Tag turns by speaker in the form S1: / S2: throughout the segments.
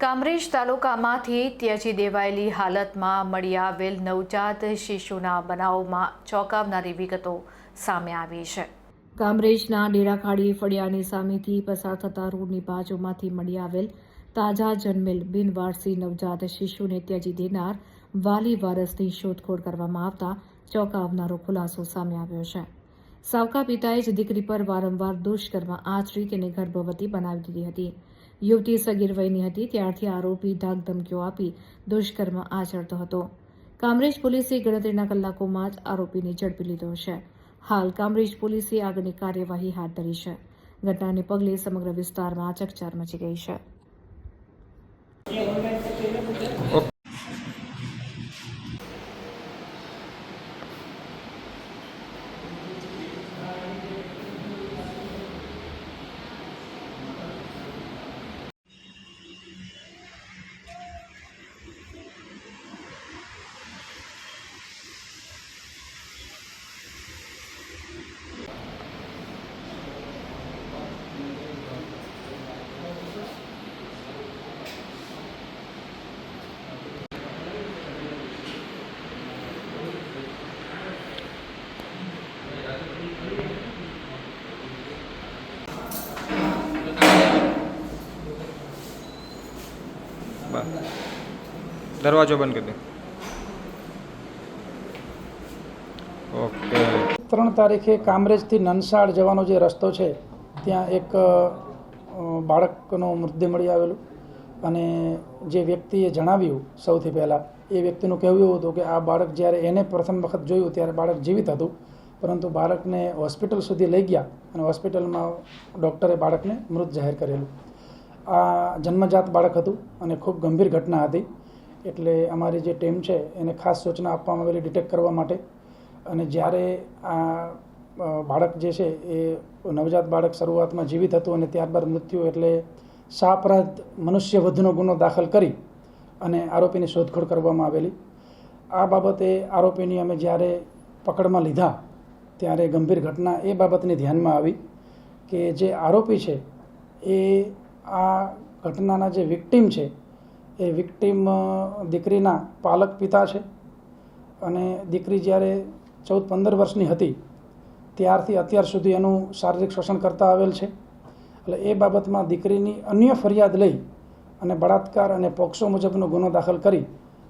S1: કામરેજ તાલુકામાંથી ત્યજી દેવાયેલી હાલતમાં મળી આવેલ નવજાત શિશુના બનાવમાં ચોંકાવનારી વિગતો સામે આવી છે. કામરેજના ડેરાખાડી ફળિયાની સામેથી પસાર થતા રોડની બાજુમાંથી મળી આવેલ તાજા જન્મેલ બિનવારસી નવજાત શિશુને ત્યજી દેનાર વાલી વારસની શોધખોળ કરવામાં આવતા ચોંકાવનારો ખુલાસો સામે આવ્યો છે. સાવકા પિતાએ જ દીકરી પર વારંવાર દુષ્કર્મ આચરી તેને ગર્ભવતી બનાવી દીધી હતી. યુવતી સગીર વયની હતી, ત્યારથી આરોપી ધાક ધમકીઓ આપી દુષ્કર્મ આચરતો હતો. કામરેજ પોલીસે ગણતરીના કલાકોમાં જ આરોપીને ઝડપી લીધો છે. હાલ કામરેજ પોલીસે આગળની કાર્યવાહી હાથ ધરી છે. ઘટનાને પગલે સમગ્ર વિસ્તારમાં ચકચાર મચી ગઈ છે.
S2: બસ. દરવાજો બંધ કરી દે. ઓકે.
S3: ત્રણ તારીખે કામરેજથી નનસાડ જવાનો જે રસ્તો છે, ત્યાં એક બાળકનો મૃતદેહ મળી આવેલું. અને જે વ્યક્તિએ જણાવ્યું સૌથી પહેલાં, એ વ્યક્તિનું કહેવું એવું હતું કે આ બાળક જ્યારે એને પ્રથમ વખત જોયું ત્યારે બાળક જીવિત હતું. પરંતુ બાળકને હોસ્પિટલ સુધી લઈ ગયા અને હોસ્પિટલમાં ડૉક્ટરે બાળકને મૃત જાહેર કરેલું. આ જન્મજાત બાળક હતું અને ખૂબ ગંભીર ઘટના હતી. એટલે અમારી જે ટીમ છે, એને ખાસ સૂચના આપવામાં આવેલી ડિટેક્ટ કરવા માટે. અને જ્યારે આ બાળક જે છે, એ નવજાત બાળક શરૂઆતમાં જીવિત હતું અને ત્યારબાદ મૃત્યુ એટલે સાપરાધ મનુષ્ય વધુનો ગુનો દાખલ કરી અને આરોપીની શોધખોળ કરવામાં આવેલી. આ બાબતે આરોપીની અમે જ્યારે પકડમાં લીધા, ત્યારે ગંભીર ઘટના એ બાબતની ધ્યાનમાં આવી કે જે આરોપી છે, એ આ ઘટનાના જે વિક્ટીમ છે, એ વિક્ટીમ દીકરીના પાલક પિતા છે. અને દીકરી જ્યારે ચૌદ પંદર વર્ષની હતી, ત્યારથી અત્યાર સુધી એનું શારીરિક શોષણ કરતા આવેલ છે. એટલે એ બાબતમાં દીકરીની અન્ય ફરિયાદ લઈ અને બળાત્કાર અને પોક્સો મુજબનો ગુનો દાખલ કરી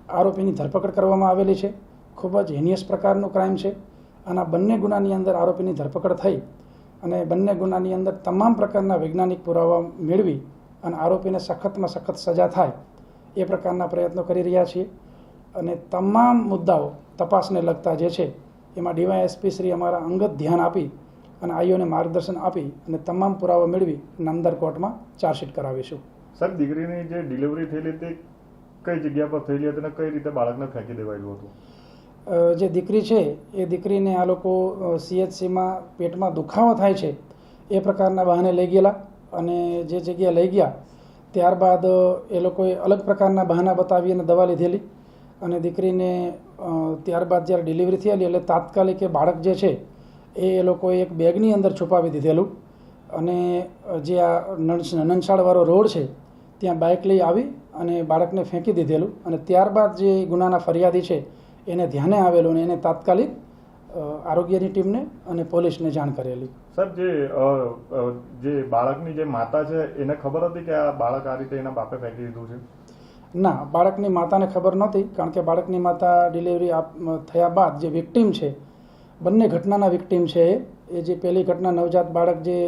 S3: આરોપીની ધરપકડ કરવામાં આવેલી છે. ખૂબ જ હિનિયસ પ્રકારનો ક્રાઇમ છે. અને આ બંને ગુનાની અંદર આરોપીની ધરપકડ થઈ અને બંને ગુનાની અંદર તમામ પ્રકારના વૈજ્ઞાનિક પુરાવા મેળવી અને આરોપીને સખતમાં સખત સજા થાય, એ પ્રકારના પ્રયત્નો કરી રહ્યા છીએ. અને તમામ મુદ્દાઓ તપાસને લગતા જે છે, એમાં ડીવાયએસપી શ્રી અમારા અંગત ધ્યાન આપી અને આઈઓને માર્ગદર્શન આપી અને તમામ પુરાવા મેળવી નામદાર કોર્ટમાં ચાર્જશીટ કરાવીશું.
S4: સર, દીકરીની જે ડિલિવરી થયેલી તે કઈ જગ્યા પર થયેલી હતી અને કઈ રીતે બાળકને ફેંકી દેવાયેલું હતું?
S3: જે દીકરી છે, એ દીકરીને આ લોકો સીએચસીમાં પેટમાં દુખાવો થાય છે, એ પ્રકારના બહાને લઈ ગયેલા અને જે જગ્યાએ લઈ ગયા, ત્યારબાદ એ લોકોએ અલગ પ્રકારના બહાના બતાવી અને દવા લીધેલી અને દીકરીને ત્યારબાદ જ્યારે ડિલિવરી થયેલી એટલે તાત્કાલિક એ બાળક જે છે, એ એ લોકોએ એક બેગની અંદર છુપાવી દીધેલું અને જે આ નનસાડવાળો રોડ છે, ત્યાં બાઇક લઈ આવી અને બાળકને ફેંકી દીધેલું અને ત્યારબાદ જે ગુનાના ફરિયાદી છે એને ધ્યાને આવેલું અને એને તાત્કાલિક આરોગ્યની ટીમને અને પોલીસને જાણ કરેલી.
S4: સર જે જે બાળકની જે માતા છે એને ખબર હતી કે આ બાળક આ રીતે એના બાપે ફેંકી દીધું છે?
S3: ના બાળકની માતાને ખબર નહોતી કારણ કે બાળકની માતા ડિલિવરી થયા બાદ જે વિક્ટીમ છે બંને ઘટનાના વિક્ટીમ છે એ. જે પહેલી ઘટના નવજાત બાળક જે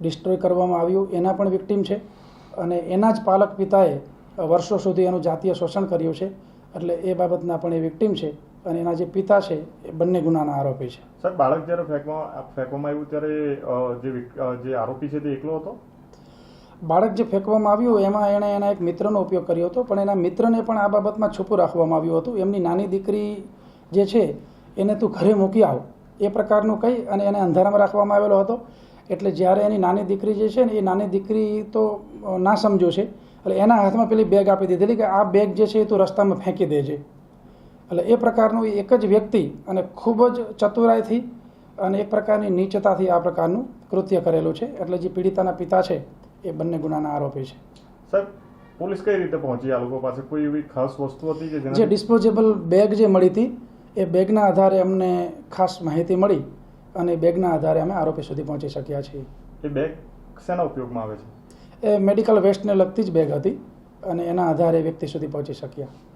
S3: ડિસ્ટ્રોય કરવામાં આવ્યું એના પણ વિક્ટીમ છે. અને એના જ પાલક પિતાએ વર્ષો સુધી એનું જાતીય શોષણ કર્યું છે. એટલે એ બાબતના પણ એ વિક્ટીમ છે અને એના જે પિતા છે એ બંને ગુનાના આરોપી છે.
S4: સર બાળક જ્યારે ફેંકવામાં ફેંકવામાં આવ્યું ત્યારે જે આરોપી છે તે એકલો હતો?
S3: બાળક જે ફેંકવામાં આવ્યું એમાં એણે એના એક મિત્રનો ઉપયોગ કર્યો હતો પણ એના મિત્રને પણ આ બાબતમાં છુપું રાખવામાં આવ્યું હતું. એમની નાની દીકરી જે છે એને તું ઘરે મૂકી આવ. એ પ્રકારનું કહી અને એને અંધારામાં રાખવામાં આવેલો હતો. એટલે જ્યારે એની નાની દીકરી જે છે ને એ નાની દીકરી તો ના સમજો છે. એટલે એના હાથમાં પેલી બેગ આપી દીધેલી કે આ બેગ જે છે એ તું રસ્તામાં ફેંકી દેજે. એટલે એ પ્રકારનું એક જ વ્યક્તિ અને ખૂબ જ ચતુરાઈથી અને એક પ્રકારની નીચતાથી આ પ્રકારનું કૃત્ય કરેલું છે. એટલે જે પીડિતાના પિતા છે એ બંને ગુનાના આરોપી છે.
S4: સર પોલીસ કઈ રીતે પહોંચી આ લોકો પાસે? કોઈ એવી ખાસ વસ્તુ હતી કે
S3: જે ડિસ્પોઝેબલ બેગ જે મળી હતી એ બેગના આધારે અમને ખાસ માહિતી મળી અને બેગના આધારે અમે આરોપી સુધી પહોંચી શક્યા છીએ.
S4: એ બેગ શેના ઉપયોગમાં આવે છે?
S3: એ મેડિકલ વેસ્ટને લગતી જ બેગ હતી અને એના આધારે વ્યક્તિ સુધી પહોંચી શક્યા.